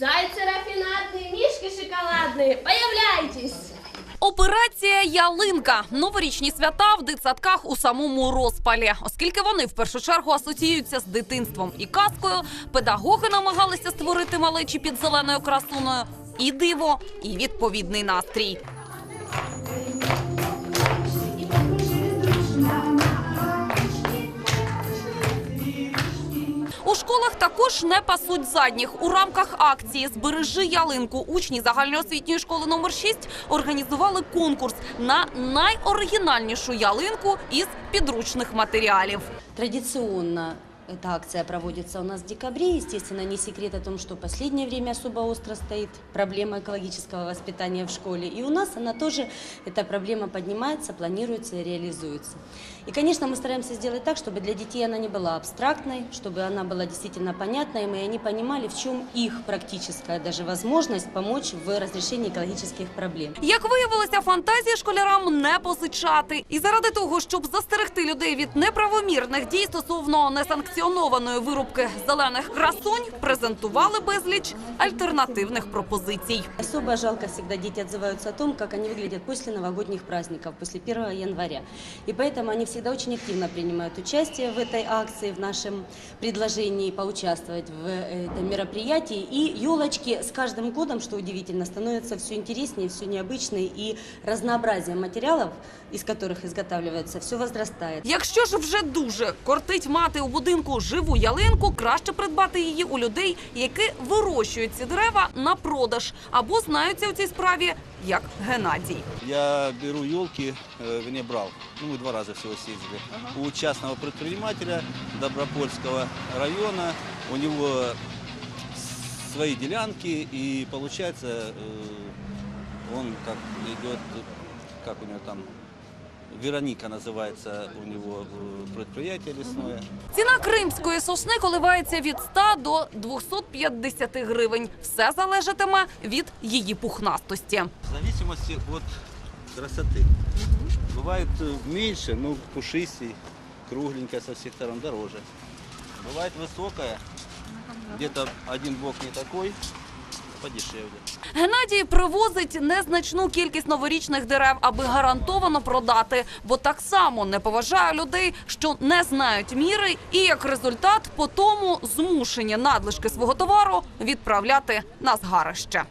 Зайцы рафинадные, мишки шоколадные, появляйтесь! Операція Ялинка. Новорічні свята в дитсадках у самому розпалі. Оскільки вони в першу чергу асоціюються з дитинством і казкою, педагоги намагалися створити малечі під зеленою красуною і диво, і відповідний настрій. Школах також не пасуть задніх. У рамках акції Збережи ялинку учні загальноосвітньої школи номер 6 організували конкурс на найоригінальнішу ялинку із підручних матеріалів. Традиционно эта акция проводится у нас в декабре. Естественно, не секрет о том, что в последнее время особо остро стоит проблема экологического воспитания в школе. И у нас она тоже, эта проблема поднимается, планируется и реализуется. И, конечно, мы стараемся сделать так, чтобы для детей она не была абстрактной, чтобы она была действительно понятной, и они понимали, в чем их практическая даже возможность помочь в разрешении экологических проблем. Як виявилося, фантазії школярам не позичати. І заради того, щоб застерегти людей від неправомірних дій стосовно несанкціонованої вирубки зелених красунь, презентували безліч альтернативних пропозицій. Особо жалко всегда дети отзываются о том, как они выглядят после новогодних праздников, после 1 января. И поэтому они всегда очень активно принимают участие в этой акции, в нашем предложении поучаствовать в э, этом мероприятии. И елочки с каждым годом, что удивительно, становятся все интереснее, все необычнее, и разнообразие материалов, из которых изготавливается, все возрастает. Якщо ж вже дуже кортить мати у будинку живу ялинку, краще придбати її у людей, які вирощують ці дерева на продаж або знаються у цій справі як Геннадій. Я беру елки, э, вернее брал, ну мы два раза всего съездили, у частного предпринимателя Добропольского района, у него свои делянки и получается э, он как идет, как у него там, Вероника называется у него э, предприятие лесное. Ціна кримської сосни коливається від 100 до 250 гривень. Все залежатиме від її пухнастости. В зависимости от красоты. Бывает э, меньше, ну пушистей, кругленькая со всех сторон дороже. Бывает высокая, где-то один бок не такой, подешевле. Геннадій привозить незначну кількість новорічних дерев, аби гарантовано продати, бо так само не поважає людей, що не знають міри, і як результат по тому змушені надлишки свого товару відправляти на згарище.